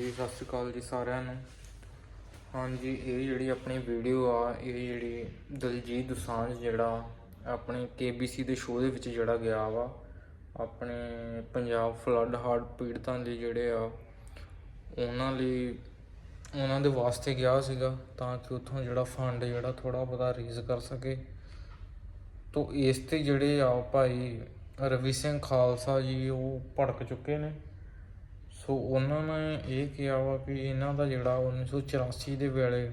ਹਾਂਜੀ, ਸਤਿ ਸ਼੍ਰੀ ਅਕਾਲ ਜੀ ਸਾਰਿਆਂ ਨੂੰ। ਹਾਂਜੀ, ਇਹ ਜਿਹੜੀ ਆਪਣੀ ਵੀਡੀਓ ਆ, ਇਹ ਜਿਹੜੀ ਦਲਜੀਤ ਦੁਸਾਂਝ ਜਿਹੜਾ ਆਪਣੇ KBC ਦੇ ਸ਼ੋਅ ਦੇ ਵਿੱਚ ਜਿਹੜਾ ਗਿਆ ਵਾ, ਆਪਣੇ ਪੰਜਾਬ ਫਲੱਡ ਹਾਰਟ ਪੀੜਤਾਂ ਲਈ ਜਿਹੜੇ ਆ, ਉਹਨਾਂ ਲਈ ਉਹਨਾਂ ਦੇ ਵਾਸਤੇ ਗਿਆ ਸੀਗਾ ਤਾਂ ਕਿ ਉੱਥੋਂ ਜਿਹੜਾ ਫੰਡ ਜਿਹੜਾ ਥੋੜਾ ਬਹੁਤਾ ਰੇਜ਼ ਕਰ ਸਕੇ। ਤੋ ਇਸ ਤੇ ਜਿਹੜੇ ਆ ਭਾਈ ਰਵੀ ਸਿੰਘ ਖਾਲਸਾ ਜੀ, ਉਹ ਭੜਕ ਚੁੱਕੇ ਨੇ। ਸੋ ਉਹਨਾਂ ਨੇ ਇਹ ਕਿਹਾ ਵਾ ਕਿ ਇਹਨਾਂ ਦਾ ਜਿਹੜਾ 1984 ਦੇ ਵੇਲੇ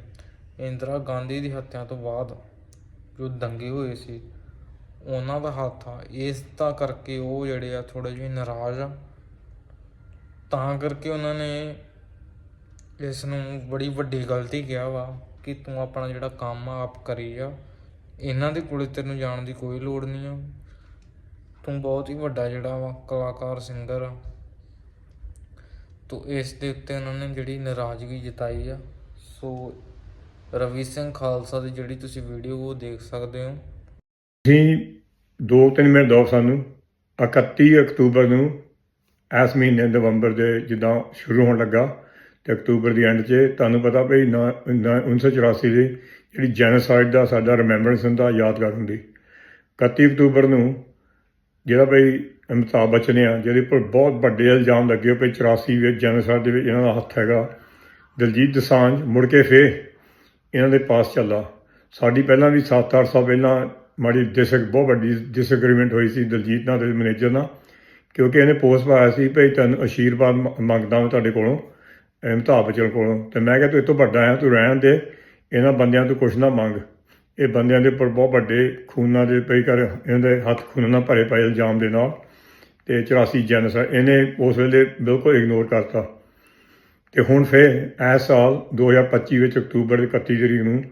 ਇੰਦਰਾ ਗਾਂਧੀ ਦੀ ਹੱਤਿਆ ਤੋਂ ਬਾਅਦ ਜੋ ਦੰਗੇ ਹੋਏ ਸੀ, ਉਹਨਾਂ ਦਾ ਹੱਥ ਆ। ਇਸ ਦਾ ਕਰਕੇ ਉਹ ਜਿਹੜੇ ਆ ਥੋੜੇ ਜਿਹੇ ਨਾਰਾਜ਼ ਆ। ਤਾਂ ਕਰਕੇ ਉਹਨਾਂ ਨੇ ਇਸ ਨੂੰ ਬੜੀ ਵੱਡੀ ਗਲਤੀ ਕਿਹਾ ਵਾ ਕਿ ਤੂੰ ਆਪਣਾ ਜਿਹੜਾ ਕੰਮ ਆ, ਆਪ ਕਰੀ ਜਾ। ਇਹਨਾਂ ਦੇ ਕੋਲੇ ਤੈਨੂੰ ਜਾਣ ਦੀ ਕੋਈ ਲੋੜ ਨਹੀਂ ਆ। ਤੂੰ ਬਹੁਤ ਹੀ ਵੱਡਾ ਜਿਹੜਾ ਵਾ ਕਲਾਕਾਰ, ਸਿੰਗਰ ਆ। ਤੋ ਇਸ ਦੇ ਉੱਤੇ ਉਹਨਾਂ ਨੇ ਜਿਹੜੀ ਨਾਰਾਜ਼ਗੀ ਜਤਾਈ ਆ। ਸੋ ਰਵੀ ਸਿੰਘ ਖਾਲਸਾ ਦੀ ਜਿਹੜੀ ਤੁਸੀਂ ਵੀਡੀਓ ਉਹ ਦੇਖ ਸਕਦੇ ਹੋ। ਤੁਸੀਂ ਦੋ ਤਿੰਨ ਮਿੰਟ ਦਿਓ ਸਾਨੂੰ 31 ਅਕਤੂਬਰ ਨੂੰ ਇਸ ਮਹੀਨੇ ਨਵੰਬਰ ਦੇ ਜਿੱਦਾਂ ਸ਼ੁਰੂ ਹੋਣ ਲੱਗਾ ਤੇ ਅਕਤੂਬਰ ਦੀ ਐਂਡ 'ਚ ਤੁਹਾਨੂੰ ਪਤਾ ਭਈ ਨਾ- ਨਾ- 1984 ਦੇ ਜਿਹੜੀ ਜੈਨੋਸਾਈਡ ਦਾ ਸਾਡਾ ਰਿਮੈਂਬਰੈਂਸ ਹੁੰਦਾ, ਯਾਦਗਾਰ ਹੁੰਦੀ। 31 ਅਕਤੂਬਰ ਨੂੰ ਜਿਹੜਾ ਭਈ ਅਮਿਤਾਭ ਬੱਚਨ ਆ, ਜਿਹਦੇ ਉੱਪਰ ਬਹੁਤ ਵੱਡੇ ਇਲਜ਼ਾਮ ਲੱਗੇ ਭਈ 84 ਵਿੱਚ ਜੈਨੋਸਾਈਡ ਦੇ ਵਿੱਚ, ਇਹਨਾਂ ਦਾ ਹੱਥ ਹੈਗਾ। ਦਲਜੀਤ ਦਸਾਂਝ ਮੁੜ ਕੇ ਫੇਰ ਇਹਨਾਂ ਦੇ ਪਾਸ ਚੱਲਾ। ਸਾਡੀ ਪਹਿਲਾਂ ਵੀ 7-8 ਸਾਲ ਪਹਿਲਾਂ ਮਾੜੀ ਡਿਸਕ, ਬਹੁਤ ਵੱਡੀ ਡਿਸਐਗਰੀਮੈਂਟ ਹੋਈ ਸੀ ਦਲਜੀਤ ਨਾਲ ਤੇ ਮੈਨੇਜਰ ਨਾਲ, ਕਿਉਂਕਿ ਇਹਨੇ ਪੋਸਟ ਪਾਇਆ ਸੀ, ਭਈ ਤੈਨੂੰ ਅਸ਼ੀਰਵਾਦ ਮੰਗਦਾ ਮੈਂ ਤੁਹਾਡੇ ਕੋਲੋਂ, ਅਮਿਤਾਭ ਬੱਚਨ ਕੋਲੋਂ। ਤੇ ਮੈਂ ਕਿਹਾ, ਤੂੰ ਇਹ ਤੋਂ ਵੱਡਾ ਆ, ਤੂੰ ਰਹਿਣ ਦੇ, ਇਹਨਾਂ ਬੰਦਿਆਂ ਤੋਂ ਕੁਛ ਨਾ ਮੰਗ। ਇਹ ਬੰਦਿਆਂ ਦੇ ਉੱਪਰ ਬਹੁਤ ਵੱਡੇ ਖੂਨਾਂ ਦੇ ਪਈ ਕਰ, ਇਹਨਾਂ ਦੇ ਹੱਥ ਖੂਨ ਨਾਲ ਭਰੇ ਪਏ ਇਲਜ਼ਾਮ ਦੇ ਨਾਲ। ਤੇ 84 ਜੈਨਸਾਈਡ ਇਹਨੇ ਉਸ ਵੇਲੇ ਬਿਲਕੁਲ ਇਗਨੋਰ ਕਰਤਾ। ਤੇ ਹੁਣ ਫੇਰ ਇਸ ਸਾਲ 2025 ਵਿੱਚ ਅਕਤੂਬਰ ਦੀ 31 ਤਰੀਕ ਨੂੰ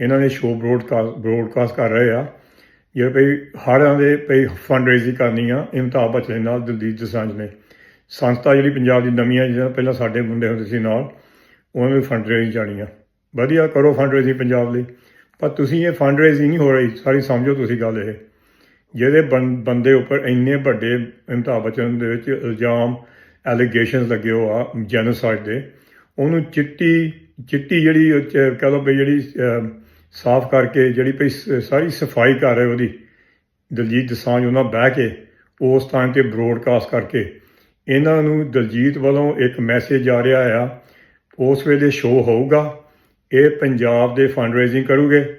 ਇਹਨਾਂ ਨੇ ਸ਼ੋਅ ਬ੍ਰੋਡਕਾਸਟ ਬ੍ਰੋਡਕਾਸਟ ਕਰ ਰਹੇ ਆ। ਜਿਹੜੇ ਭਈ ਹਰਾਂ ਦੇ ਭਈ ਫੰਡ ਰੇਜ਼ਿੰਗ ਕਰਨੀ ਆ, ਅਮਿਤਾਭ ਬੱਚਨ ਨਾਲ, ਦਲਜੀਤ ਦੋਸਾਂਝ ਨੇ। ਸੰਸਥਾ ਜਿਹੜੀ ਪੰਜਾਬ ਦੀ ਨਵੀਂ ਆ ਜਿਹਦਾ ਪਹਿਲਾਂ ਸਾਡੇ ਮੁੰਡੇ ਹੁੰਦੇ ਸੀ ਨਾਲ, ਉਹਨਾਂ ਨੂੰ ਫੰਡ ਰੇਜ਼ਿੰਗ ਜਾਣੀ ਆ। ਵਧੀਆ ਕਰੋ ਫੰਡ ਰੇਜ਼ਿੰਗ ਪੰਜਾਬ ਲਈ। ਪਰ ਤੁਸੀਂ ਇਹ ਫੰਡ ਰੇਜ਼ਿੰਗ ਨਹੀਂ ਹੋ ਰਹੀ, ਸਾਰੀ ਸਮਝੋ ਤੁਸੀਂ ਗੱਲ ਇਹ। ਜਿਹਦੇ ਬੰ- ਬੰਦੇ ਉੱਪਰ ਇੰਨੇ ਵੱਡੇ ਅਮਿਤਾਭ ਬੱਚਨ ਦੇ ਵਿੱਚ ਇਲਜ਼ਾਮ ਐਲੀਗੇਸ਼ਨਸ ਲੱਗੇ ਹੋ ਆ ਜੈਨੋਸਾਈਡ ਦੇ, ਉਹਨੂੰ ਚਿੱਟੀ ਚਿੱਟੀ ਜਿਹੜੀ ਉਹ 'ਚ ਕਹਿ ਲਓ ਵੀ ਜਿਹੜੀ ਸਾਫ਼ ਕਰਕੇ ਜਿਹੜੀ ਭਈ ਸ- ਸਾਰੀ ਸਫ਼ਾਈ ਕਰ ਰਹੇ ਉਹਦੀ, ਦਲਜੀਤ ਦਸਾਂਝ ਉਹਨਾਂ ਬਹਿ ਕੇ ਉਸ ਟਾਈਮ ਤੇ ਬ੍ਰੋਡਕਾਸਟ ਕਰਕੇ, ਇਹਨਾਂ ਨੂੰ ਦਲਜੀਤ ਵੱਲੋਂ ਇੱਕ ਮੈਸੇਜ ਆ ਰਿਹਾ ਆ, ਉਸ ਵੇਲੇ ਸ਼ੋਅ ਹੋਊਗਾ, ਇਹ ਪੰਜਾਬ ਦੇ ਫੰਡ ਰੇਜ਼ਿੰਗ ਕਰੂਗੇ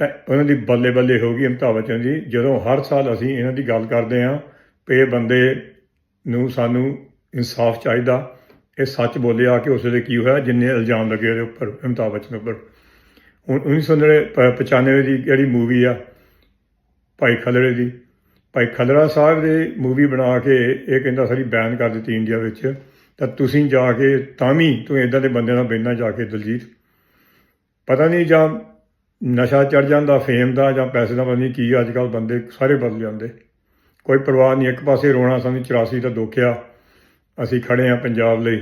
ਤਾਂ ਉਹਨਾਂ ਦੀ ਬੱਲੇ ਬੱਲੇ ਹੋ ਗਈ ਅਮਿਤਾਭ ਬੱਚਨ ਦੀ ਜਦੋਂ ਹਰ ਸਾਲ ਅਸੀਂ ਇਹਨਾਂ ਦੀ ਗੱਲ ਕਰਦੇ ਹਾਂ ਕਿ ਇਹ ਬੰਦੇ ਨੂੰ ਸਾਨੂੰ ਇਨਸਾਫ ਚਾਹੀਦਾ। ਇਹ ਸੱਚ ਬੋਲਿਆ ਕਿ ਉਸ ਵੇਲੇ ਕੀ ਹੋਇਆ? ਜਿੰਨੇ ਇਲਜ਼ਾਮ ਲੱਗੇ ਉਹਦੇ ਉੱਪਰ, ਅਮਿਤਾਭ ਬੱਚਨ ਉੱਪਰ। ਹੁਣ 1995 ਦੀ ਜਿਹੜੀ ਮੂਵੀ ਆ, ਭਾਈ ਖਲੜੇ ਦੀ। ਭਾਈ ਖਲੜਾ ਸਾਹਿਬ ਦੇ ਮੂਵੀ ਬਣਾ ਕੇ ਇਹ ਕਹਿੰਦਾ ਸਾਰੀ ਬੈਨ ਕਰ ਦਿੱਤੀ ਇੰਡੀਆ ਵਿੱਚ। ਤਾਂ ਤੁਸੀਂ ਜਾ ਕੇ ਤਾਂ ਵੀ ਤੂੰ ਇਦਾਂ ਦੇ ਬੰਦਿਆਂ ਨਾਲ ਬੈਠਣਾ ਜਾ ਕੇ ਦਲਜੀਤ। ਪਤਾ ਨਹੀਂ ਜਾਂ ਨਸ਼ਾ ਚੜ ਜਾਂਦਾ ਫੇਮ ਦਾ ਜਾਂ ਪੈਸੇ ਦਾ ਪਤਾ ਨਹੀਂ ਕੀ ਅੱਜ ਕੱਲ ਬੰਦੇ ਸਾਰੇ ਬਦਲ ਜਾਂਦੇ। ਕੋਈ ਪਰਵਾਹ ਨਹੀਂ ਇੱਕ ਪਾਸੇ ਰੋਣਾ ਸਾਨੂੰ 84 ਦਾ ਦੁੱਖਿਆ ਅਸੀਂ ਖੜੇ ਆ ਪੰਜਾਬ ਲਈ,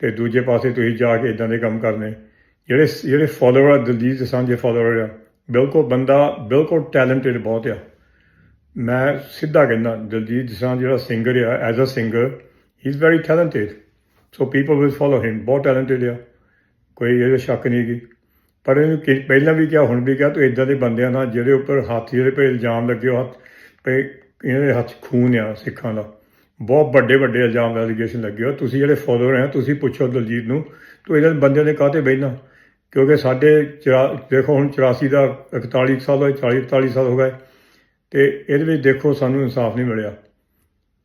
ਤੇ ਦੂਜੇ ਪਾਸੇ ਤੁਸੀਂ ਜਾ ਕੇ ਇਦਾਂ ਦੇ ਕੰਮ ਕਰਨੇ। ਜਿਹੜੇ ਜਿਹੜੇ ਫਾਲੋਅਰ ਆ, ਦਲਜੀਤ ਸਾਂਝੇ ਫਾਲੋਅਰ ਆ, ਬਿਲਕੁਲ ਬੰਦਾ, ਬਿਲਕੁਲ ਟੈਲੈਂਟਡ ਬਹੁਤ ਆ। ਮੈਂ ਸਿੱਧਾ ਕਹਿੰਦਾ, ਦਲਜੀਤ ਦੋਸਾਂਝ ਜਿਹੜਾ ਸਿੰਗਰ ਆ as a singer he is very talented so people will follow him ਬਹੁਤ ਟੈਲੈਂਟਡ ਆ। ਕੋਈ ਇਹਦੇ ਸ਼ੱਕ ਨਹੀਂ ਗੀ ਪਰ ਇਹਨੂੰ ਕਿ, ਪਹਿਲਾਂ ਵੀ ਕਿਹਾ, ਹੁਣ ਵੀ ਕਿਹਾ, ਤੂੰ ਇਦਾਂ ਦੇ ਬੰਦਿਆਂ ਨਾਲ ਜਿਹਦੇ ਉੱਪਰ ਹੱਥ ਜਿਹੜੇ ਪੇ ਇਲਜ਼ਾਮ ਲੱਗੇ ਹੋ ਹੱਥ ਪੇ ਇਹਨਾਂ ਦੇ ਹੱਥ ਖੂਨ ਆ ਸਿੱਖਾਂ ਦਾ। ਬਹੁਤ ਵੱਡੇ ਵੱਡੇ ਇਲਜ਼ਾਮ ਐਲੀਗੇਸ਼ਨ ਲੱਗੇ ਹੋ ਤੁਸੀਂ ਜਿਹੜੇ ਫੋਲੋਅਰ ਆ, ਤੁਸੀਂ ਪੁੱਛੋ ਦਲਜੀਤ ਨੂੰ, ਤੂੰ ਇਹਨਾਂ ਬੰਦਿਆਂ ਦੇ ਕਾਹਤੇ ਬਹਿਣਾ ਕਿਉਂਕਿ ਸਾਡੇ ਚੁਰਾ- ਦੇਖੋ ਹੁਣ 84 ਦਾ 41 ਸਾਲ ਹੋਏ 40 41 ਸਾਲ ਹੋ ਗਏ। ਤੇ ਇਹਦੇ ਵਿੱਚ ਦੇਖੋ, ਸਾਨੂੰ ਇਨਸਾਫ ਨਹੀਂ ਮਿਲਿਆ।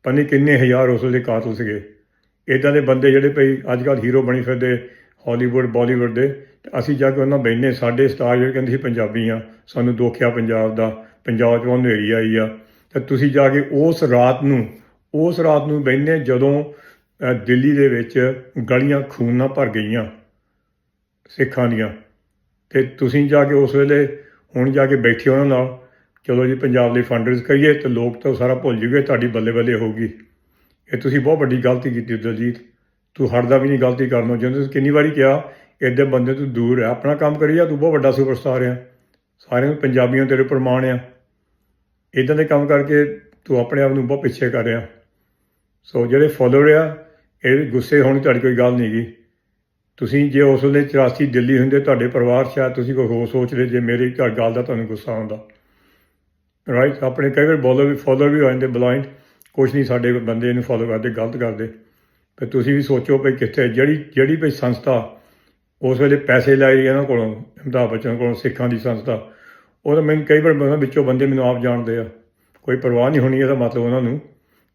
ਪਤਾ ਨਹੀਂ ਕਿੰਨੇ ਹਜ਼ਾਰ ਉਸ ਵੇਲੇ ਕਾਤਲ ਸੀਗੇ। ਇਦਾਂ ਦੇ ਬੰਦੇ ਜਿਹੜੇ ਭਈ ਅੱਜ ਕੱਲ੍ਹ ਹੀਰੋ ਬਣੀ ਫਿਰਦੇ ਹਾਲੀਵੁੱਡ ਬਾਲੀਵੁੱਡ ਦੇ, ਤੇ ਅਸੀਂ ਜਾ ਕੇ ਉਹਨਾਂ ਬੈਠਨੇ ਸਾਡੇ ਸਟਾਰ ਜਿਹੜੇ ਕਹਿੰਦੇ ਸੀ ਪੰਜਾਬੀ ਆ, ਸਾਨੂੰ ਦੁੱਖ ਆ ਪੰਜਾਬ ਦਾ, ਪੰਜਾਬ 'ਚ ਉਹ ਹਨੇਰੀ ਆਈ ਆ। ਤੇ ਤੁਸੀਂ ਜਾ ਕੇ ਉਸ ਰਾਤ ਨੂੰ, ਉਸ ਰਾਤ ਨੂੰ ਬੈਠਨੇ ਜਦੋਂ ਦਿੱਲੀ ਦੇ ਵਿੱਚ ਗਲੀਆਂ ਖੂਨ ਨਾਲ ਭਰ ਗਈਆਂ, ਸਿੱਖਾਂ ਦੀਆਂ। ਤੇ ਤੁਸੀਂ ਜਾ ਕੇ ਉਸ ਵੇਲੇ ਹੁਣ ਜਾ ਕੇ ਬੈਠੇ ਉਹਨਾਂ ਨਾਲ, ਚਲੋ ਜੀ ਪੰਜਾਬ ਲਈ ਫੰਡਰਸ ਕਰੀਏ ਤੇ ਲੋਕ ਤਾਂ ਸਾਰਾ ਭੁੱਲ ਜੂਗੇ, ਤੁਹਾਡੀ ਬੱਲੇ ਬੱਲੇ ਹੋਊਗੀ। ਇਹ ਤੁਸੀਂ ਬਹੁਤ ਵੱਡੀ ਗਲਤੀ ਕੀਤੀ, ਦਲਜੀਤ। ਤੂੰ ਹਟਦਾ ਵੀ ਨਹੀਂ, ਗਲਤੀ ਕਰਨੋਂ ਜਦੋਂ ਕਿੰਨੀ ਵਾਰੀ ਕਿਹਾ ਇੱਦੇ ਬੰਦੇ ਤੋਂ ਦੂਰ ਹੈ ਆਪਣਾ ਕੰਮ ਕਰੀ ਜਾ, ਤੂੰ ਬਹੁਤ ਵੱਡਾ ਸੁਪਰਸਟਾਰ ਆ। ਸਾਰਿਆਂ ਨੂੰ ਪੰਜਾਬੀਆਂ ਤੇਰੇ ਪ੍ਰਮਾਣ ਆ। ਇਦਾਂ ਦੇ ਕੰਮ ਕਰਕੇ ਤੂੰ ਆਪਣੇ ਆਪ ਨੂੰ ਬਹੁਤ ਪਿੱਛੇ ਕਰ ਰਿਹਾ। ਸੋ ਜਿਹੜੇ ਫਾਲੋਅਰ ਆ, ਇਹ ਗੁੱਸੇ ਹੋਣ ਤੁਹਾਡੀ ਕੋਈ ਗੱਲ ਨਹੀਂ ਗੀ। ਤੁਸੀਂ ਜੇ ਉਸ ਵੇਲੇ 84 ਦਿੱਲੀ ਹੁੰਦੇ, ਤੁਹਾਡੇ ਪਰਿਵਾਰ ਸ਼ਾਇਦ ਤੁਸੀਂ ਕੋਈ ਹੋਰ ਸੋਚ ਰਹੇ, ਜੇ ਮੇਰੀ ਘਰ ਗੱਲ ਦਾ ਤੁਹਾਨੂੰ ਗੁੱਸਾ ਆਉਂਦਾ। ਰਾਈਟ ਆਪਣੇ ਕਈ ਵਾਰ ਬੋਲਰ ਵੀ ਫੋਲੋ ਵੀ ਹੋ ਜਾਂਦੇ ਬਲਾਈਂਡ ਕੁਛ ਨਹੀਂ, ਸਾਡੇ ਬੰਦੇ ਇਹਨੂੰ ਫੋਲੋ ਕਰਦੇ, ਗਲਤ ਕਰਦੇ। ਤੇ ਤੁਸੀਂ ਵੀ ਸੋਚੋ ਭਈ ਕਿੱਥੇ ਜਿਹੜੀ ਜਿਹੜੀ ਭਈ ਸੰਸਥਾ ਉਸ ਵੇਲੇ ਪੈਸੇ ਲਾਏ ਇਹਨਾਂ ਕੋਲੋਂ, ਅਮਿਤਾਭ ਬੱਚਨ ਕੋਲੋਂ, ਸਿੱਖਾਂ ਦੀ ਸੰਸਥਾ, ਉਹ ਤਾਂ ਮੈਨੂੰ ਕਈ ਵਾਰ ਉਹਨਾਂ ਵਿੱਚੋਂ ਬੰਦੇ ਮੈਨੂੰ ਆਪ ਜਾਣਦੇ ਆ। ਕੋਈ ਪਰਵਾਹ ਨਹੀਂ ਹੋਣੀ, ਇਹਦਾ ਮਤਲਬ ਉਹਨਾਂ ਨੂੰ,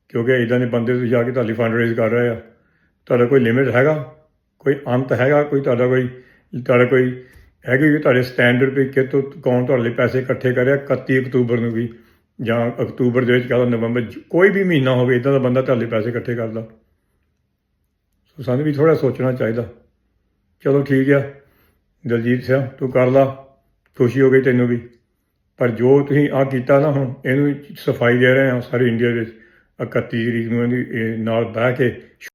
ਕਿਉਂਕਿ ਇਦਾਂ ਦੇ ਬੰਦੇ ਤੁਸੀਂ ਜਾ ਕੇ ਤੁਹਾਡੀ ਫੰਡ ਰੇਜ਼ ਕਰ ਰਹੇ ਆ। ਤੁਹਾਡਾ ਕੋਈ ਲਿਮਿਟ ਹੈਗਾ? ਕੋਈ ਅੰਤ ਹੈਗਾ? ਕੋਈ ਤੁਹਾਡਾ ਕੋਈ ਤੁਹਾਡਾ ਕੋਈ ਹੈਗਾ ਕਿ ਤੁਹਾਡੇ ਸਟੈਂਡਰਡ ਵੀ ਕਿਤੋਂ ਕੌਣ ਤੁਹਾਡੇ ਲਈ ਪੈਸੇ ਇਕੱਠੇ ਕਰਿਆ 31 ਅਕਤੂਬਰ ਨੂੰ ਵੀ, ਜਾਂ ਅਕਤੂਬਰ ਦੇ ਵਿੱਚ ਕਹਦਾ ਨਵੰਬਰ, ਕੋਈ ਵੀ ਮਹੀਨਾ ਹੋਵੇ ਇਦਾਂ ਦਾ ਬੰਦਾ ਤੁਹਾਡੇ ਪੈਸੇ ਇਕੱਠੇ ਕਰਦਾ। ਸਾਨੂੰ ਵੀ ਥੋੜਾ ਸੋਚਣਾ ਚਾਹੀਦਾ। ਚਲੋ ਠੀਕ ਆ। ਦਲਜੀਤ ਸਿੰਘ, ਤੂੰ ਕਰ ਲਾ। ਖੁਸ਼ੀ ਹੋ ਗਈ ਤੈਨੂੰ ਵੀ। ਪਰ ਜੋ ਤੁਸੀਂ ਆ ਕੀਤਾ ਨਾ ਹੁਣ, ਇਹਨੂੰ ਸਫ਼ਾਈ ਦੇ ਰਹੇ ਆ ਸਾਰੇ ਇੰਡੀਆ ਵਿੱਚ 31 ਤਰੀਕ ਨੂੰ ਇਹਦੀ, ਇਹ ਨਾਲ ਬਹਿ ਕੇ